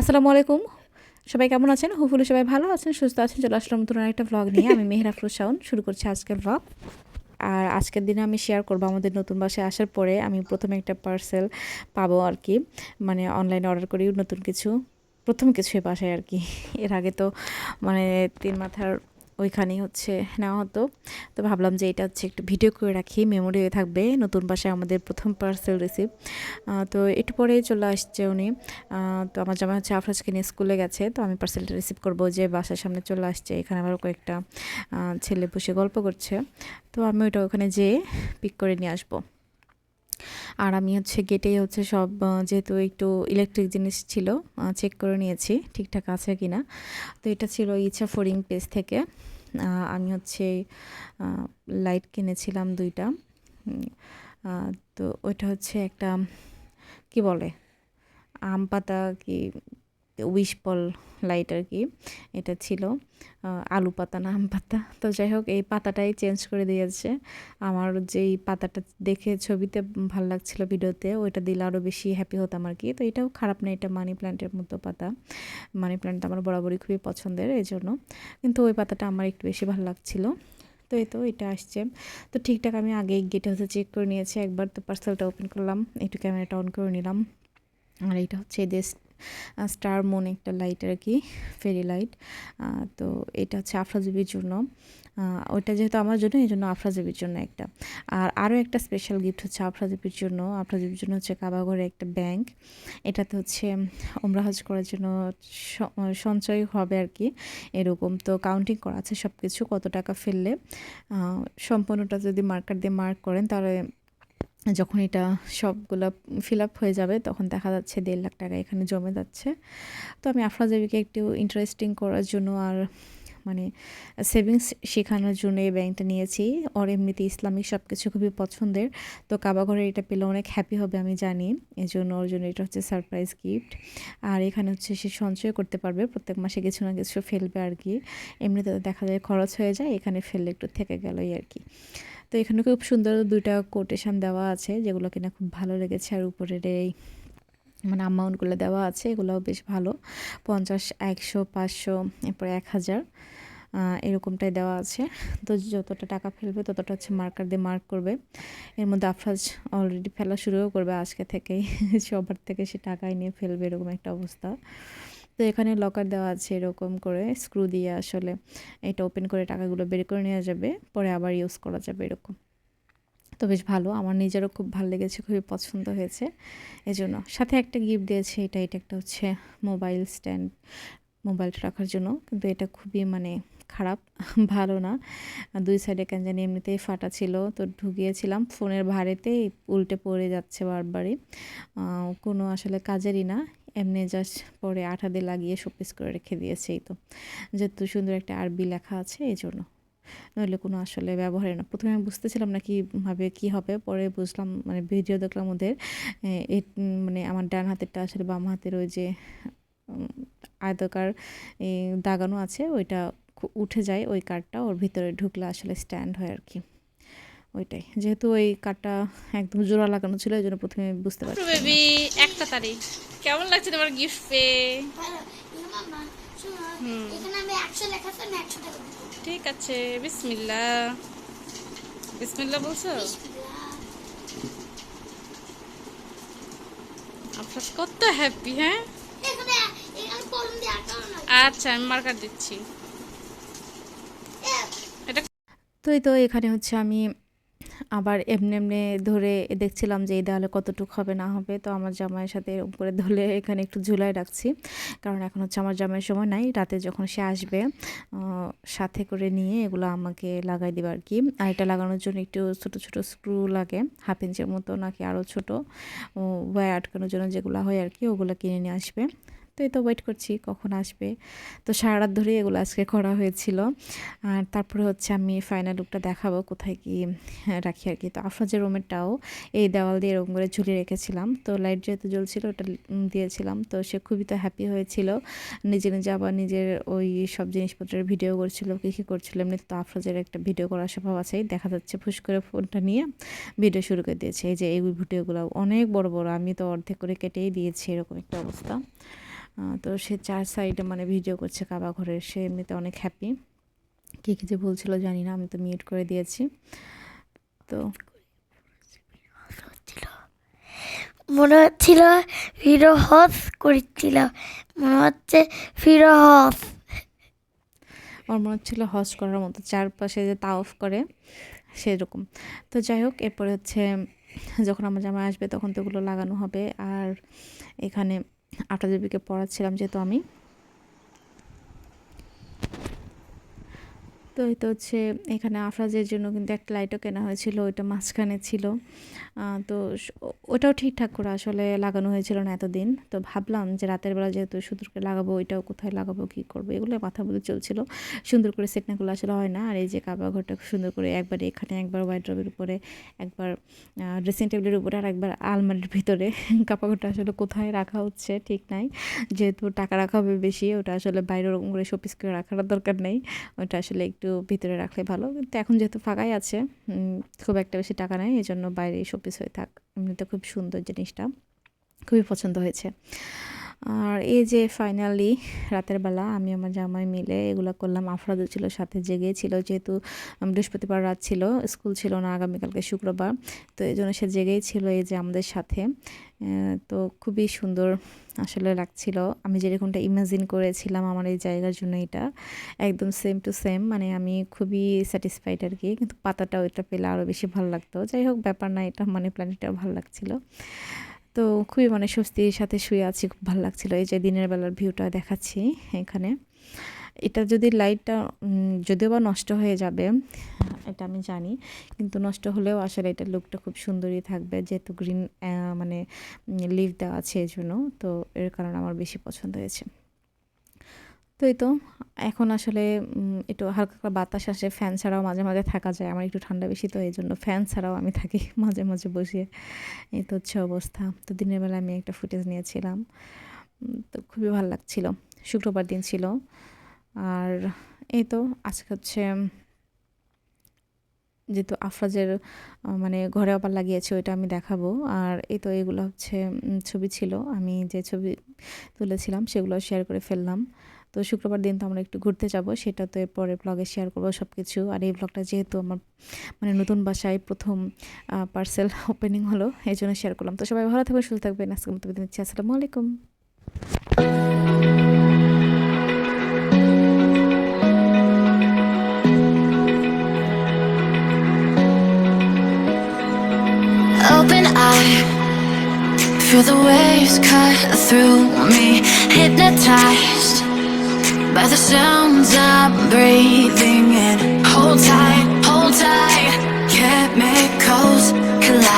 আসসালামু আলাইকুম। সবাই কেমন আছেন? হোপফুলি সবাই ভালো আছেন, সুস্থ আছেন। চলে আসলাম নতুন একটা ব্লগ নিয়ে। আমি মেহরা শাওন, শুরু করছি আজকের ব্লগ আর আজকের দিনে আমি শেয়ার করব আমাদের নতুন বাসায় আসার পরে। আমি প্রথমে একটা পার্সেল পাবো আর কি। মানে অনলাইনে অর্ডার করি, নতুন কিছু। প্রথম কিছুই বাসায় আর কি। এর আগে তো মানে তিন মাথার ওইখানেই হচ্ছে নেওয়া হতো। তো ভাবলাম যে এটা হচ্ছে একটু ভিডিও করে রাখি মেমোরি হয়ে থাকবে, নতুন বাসায় আমাদের প্রথম পার্সেল রিসিভ তো একটু পরেই চলে আসছে উনি। তো আমার জামা হচ্ছে আফরাজকে নিয়ে স্কুলে গেছে, তো আমি পার্সেলটা রিসিভ করব যে বাসার সামনে চলে আসছে। এখানে আবার কয়েকটা ছেলে বসে গল্প করছে। তো আমি ওইটা ওখানে যেয়ে পিক করে নিয়ে আসব। আর আমি হচ্ছে গেটেই হচ্ছে সব যেহেতু একটু ইলেকট্রিক জিনিস ছিল চেক করে নিয়েছি ঠিকঠাক আছে কি না তো এটা ছিল ইচ্ছা ফোরিং পেজ থেকে। আমি হচ্ছে লাইট কিনেছিলাম দুইটা। তো ওইটা হচ্ছে একটা কি বলে আম পাতা কি উইশ বল লাইট আর কি এটা ছিল। আলু পাতা না আম পাতা। তো যাই হোক, এই পাতাটাই চেঞ্জ করে দিয়েছে আমার যেই পাতাটা দেখে ছবিতে ভালো লাগছিল ভিডিওতে, ওইটা দিলে আরও বেশি হ্যাপি হতাম আর কি তো এটাও খারাপ না, এটা মানি প্ল্যান্টের মতো পাতা। মানি প্ল্যান্ট আমার বরাবরই খুবই পছন্দের এই জন্য কিন্তু ওই পাতাটা আমার একটু বেশি ভালো লাগছিল। তো এই তো, এটা আসছে। তো ঠিকঠাক আমি আগে গেটে হচ্ছে চেক করে নিয়েছি। একবার তো পার্সেলটা ওপেন করলাম, একটু ক্যামেরাটা অন করে নিলাম। আর এটা হচ্ছে এদের স্টার মুন একটা লাইট আর কি ফেরি লাইট তো এটা হচ্ছে আফরাজবির জন্য। ওইটা যেহেতু আমার জন্য, এই জন্য আফরাজবির জন্য একটা। আর আরও একটা স্পেশাল গিফট হচ্ছে আফরাজবির জন্য। আফরাজবির জন্য হচ্ছে কাবাঘরে একটা ব্যাংক এটাতে হচ্ছে ওমরা হজ করার জন্য সঞ্চয় হবে আর কি, এরকম। তো কাউন্টিং করা আছে সব কিছু কত টাকা ফেললে সম্পূর্ণটা যদি মার্কার দিয়ে মার্ক করেন, তাহলে যখন এটা সবগুলো ফিল আপ হয়ে যাবে, তখন দেখা যাচ্ছে দেড় লাখ টাকা এখানে জমে যাচ্ছে। তো আমি আফরাজাবিকে একটু ইন্টারেস্টিং করার জন্য আর মানে সেভিংস শেখানোর জন্য এই ব্যাংকটা নিয়েছি। ওর এমনিতে ইসলামিক সব কিছু খুবই পছন্দের। তো কাবা ঘরে এটা পেলে অনেক হ্যাপি হবে আমি জানি। এই জন্য ওর জন্য এটা হচ্ছে সারপ্রাইজ গিফট আর এখানে হচ্ছে সে সঞ্চয় করতে পারবে, প্রত্যেক মাসে কিছু না কিছু ফেলবে আর কি। এমনিতে দেখা যায় খরচ হয়ে যায়, এখানে ফেললে একটু থেকে গেলই আর কি। তো এখানে খুব সুন্দর দুইটা কোটেশন দেওয়া আছে, যেগুলো কিনা খুব ভালো লেগেছে। আর উপরের এই মানে অ্যামাউন্টগুলো দেওয়া আছে, এগুলোও বেশ ভালো। পঞ্চাশ, একশো, পাঁচশো, এরপরে এক হাজার এরকমটাই দেওয়া আছে। তো যতটা টাকা ফেলবে ততটা হচ্ছে মার্কার দিয়ে মার্ক করবে। এর মধ্যে আফরাজ অলরেডি ফেলা শুরুও করবে আজকে থেকেই। সবার থেকে সে টাকাই নিয়ে ফেলবে, এরকম একটা অবস্থা। তো এখানে লকার দেওয়া আছে এরকম করে স্ক্রু দিয়ে আসলে এটা ওপেন করে টাকাগুলো বের করে নেওয়া যাবে, পরে আবার ইউজ করা যাবে এরকম। তো বেশ ভালো, আমার নিজেরও খুব ভালো লেগেছে, খুবই পছন্দ হয়েছে। এজন্য সাথে একটা গিফট দিয়েছে, এটা এটা একটা হচ্ছে মোবাইল স্ট্যান্ড মোবাইলটা রাখার জন্য। কিন্তু এটা খুবই মানে খারাপ, ভালো না। দুই সাইডে কেন জানি এমনিতেই ফাটা ছিল, তো ঢুকিয়েছিলাম। ফোনের ভারেতে উল্টে পড়ে যাচ্ছে বারবারই। কোনো আসলে কাজেরই না। এমনি জাস্ট পরে আঠা দিয়ে লাগিয়ে শোপিস করে রেখে দিয়েছে এই তো। যেহেতু সুন্দর একটা আরবি লেখা আছে, এই জন্য। নইলে কোনো আসলে ব্যবহারে না। প্রথমে আমি বুঝতেছিলাম না কীভাবে কী হবে, পরে বুঝলাম মানে ভিডিও দেখলাম ওদের। মানে আমার ডান হাতেরটা আসলে বাম হাতের ওই যে আয়তকার দাগানো আছে, ওইটা উঠে যায় ওই কার্ডটা ওর ভিতরে ঢুকলে আসলে স্ট্যান্ড হয় আর কি। ওইটাই। যেহেতু ওই কার্ডটা একদম জোড়া লাগানো ছিল এই জন্য প্রথমে বুঝতে পারছি। বেবি একটা তারিখ কেমন লাগছে তোমার গিফট পেয়ে ঠিক আছে বিসমিল্লা। বিসমিল্লা বলছো? আপনার কত হ্যাপি হ্যাঁ? আচ্ছা আমি মার্কার দিচ্ছি। তো এই তো এখানে হচ্ছে আমি আবার এমনি এমনি ধরে দেখছিলাম যে এই দেওয়ালে কতটুকু হবে, না হবে। তো আমার জামাইয়ের সাথে এরকম করে ধরে এখানে একটু ঝুলাই রাখছি। কারণ এখন হচ্ছে আমার জামাইয়ের সময় নাই, রাতে যখন সে আসবে সাথে করে নিয়ে এগুলো আমাকে লাগাই দেবে আর কি আর এটা লাগানোর জন্য একটু ছোট ছোট স্ক্রু লাগে হাফ ইঞ্চের মতো নাকি আরও ছোটো ওয়ার আটকানোর জন্য যেগুলো হয় আর কি ওগুলো কিনে নিয়ে আসবে। তো এই তো ওয়েট করছি কখন আসবে। তো সারা রাত ধরেই এগুলো আজকে করা হয়েছিল। আর তারপরে হচ্ছে আমি ফাইনাল লুকটা দেখাবো কোথায় কি রাখি আর কি। তো আফরাজের রুমেরটাও এই দেওয়াল দিয়ে এরকম করে ঝুলিয়ে রেখেছিলাম। তো লাইট যেহেতু জ্বলছিল ওটা দিয়েছিলাম। তো সে খুবই তো হ্যাপি হয়েছিল। নিজে নিজে আবার নিজের ওই সব জিনিসপত্রের ভিডিও করছিল, কী কী করছিল। এমনি তো আফরাজের একটা ভিডিও করার স্বভাব আছেই। দেখা যাচ্ছে ফুস করে ফোনটা নিয়ে ভিডিও শুরু করে দিয়েছে। এই যে এই ভিডিওগুলো অনেক বড় বড়। আমি তো অর্ধেক করে কেটেই দিয়েছি এরকম একটা অবস্থা। তো সে চার সাইডে মানে ভিডিও করছে কাবা ঘরের। সে এমনিতে অনেক হ্যাপি কী কী যে বলছিল জানি না আমি তো মিউট করে দিয়েছি। তো মনে হচ্ছিল ফিরো হস করছিল। মনে হচ্ছে ফিরো হস আমার মনে হচ্ছিল হজ করার মতো। চারপাশে যে তাওফ করে সেরকম। তো যাই হোক এরপরে হচ্ছে যখন আমার জামা আসবে তখন তো ওগুলো লাগানো হবে। আর এখানে আটা দেবীকে পড়াচ্ছিলাম যেহেতু আমি। তো এই তো হচ্ছে এখানে আফরাজের জন্য কিন্তু একটা লাইটও কেনা হয়েছিল, ওইটা মাঝখানে ছিল। তো ওটাও ঠিকঠাক করে আসলে লাগানো হয়েছিল না এতদিন। তো ভাবলাম যে রাতের বেলা যেহেতু সুন্দর করে লাগাবো, ওইটাও কোথায় লাগাবো, কী করব, এগুলো মাথা মধ্যে চলছিল। সুন্দর করে সেট নাগুলো আসলে হয় না। আর এই যে কাবা ঘরটা সুন্দর করে একবার এখানে একবার ওয়াইড্রবের উপরে, একবার ড্রেসিং টেবিলের উপরে আর একবার আলমারির ভিতরে। কাপা ঘরটা আসলে কোথায় রাখা হচ্ছে ঠিক নাই। যেহেতু টাকা রাখা হবে বেশি, ওটা আসলে বাইরে ওরকম করে শোপিস করে রাখার দরকার নেই। ওটা আসলে একটু ভিতরে রাখলে ভালো। কিন্তু এখন যেহেতু ফাঁকাই আছে খুব একটা বেশি টাকা নেয় এই জন্য বাইরে শোপিস হয়ে থাক। এমনিতে খুব সুন্দর জিনিসটা। খুবই পছন্দ হয়েছে। আর এই যে ফাইনালি রাতের বেলা আমি আমার জামাই মিলে এগুলো করলাম। আফরাদও ছিল, সাথে জেগে ছিল, যেহেতু বৃহস্পতিবার রাত ছিল, স্কুল ছিল না আগামীকালকে শুক্রবার। তো এই জন্য সে জেগেই ছিল এই যে আমাদের সাথে। তো খুবই সুন্দর আসলে লাগছিল। আমি যেরকমটা ইমাজিন করেছিলাম আমার এই জায়গার জন্য এটা, একদম সেম টু সেম মানে আমি খুবই স্যাটিসফাইড আর কি। কিন্তু পাতাটা ওইটা পেলে আরও বেশি ভালো লাগতো। যাই হোক, ব্যাপার না, এটা মানে প্ল্যানেটটাও ভালো লাগছিল। তো খুবই মানে স্বস্তির সাথে শুয়ে আছি, খুব ভালো লাগছিল। এই যে দিনের বেলার ভিউটা দেখাচ্ছি এখানে। এটা যদি লাইটটা যদিও বা নষ্ট হয়ে যাবে, এটা আমি জানি, কিন্তু নষ্ট হলেও আসলে এটা লুকটা খুব সুন্দরই থাকবে, যেহেতু গ্রিন মানে লিভ দেওয়া আছে এই জন্য তো এর কারণে আমার বেশি পছন্দ হয়েছে। তো এই তো, এখন আসলে একটু হালকা বাতাস আসে ফ্যান ছাড়াও মাঝে মাঝে থাকা যায়, আমার একটু ঠান্ডা বেশি, তো এই জন্য ফ্যান ছাড়াও আমি থাকি মাঝে মাঝে বসিয়ে এই তো হচ্ছে অবস্থা। তো দিনের বেলা আমি একটা ফুটেজ নিয়েছিলাম তো খুবই ভালো লাগছিল। শুক্রবার দিন ছিল। আর এই তো, আজকে হচ্ছে যেহেতু আফরাজের মানে ঘরে আবার লাগিয়েছে, ওইটা আমি দেখাবো। আর এই তো এগুলো হচ্ছে ছবি ছিল। আমি যে ছবি তুলেছিলাম সেগুলো শেয়ার করে ফেললাম। তো শুক্রবার দিন তো আমরা একটু ঘুরতে যাব, সেটা তো এরপরে ব্লগে শেয়ার করব সব কিছু আর এই ব্লগটা যেহেতু আমার মানে নতুন বাসায় প্রথম পার্সেল ওপেনিং হলো, এই জন্য শেয়ার করলাম। তো সবাই ভালো থাকবে সুস্থ থাকবেন। আজকে মতো আসসালামু আলাইকুম। Feel the waves cut through me. Hypnotized by the sounds I'm breathing in. Hold tight, hold tight, chemicals collide.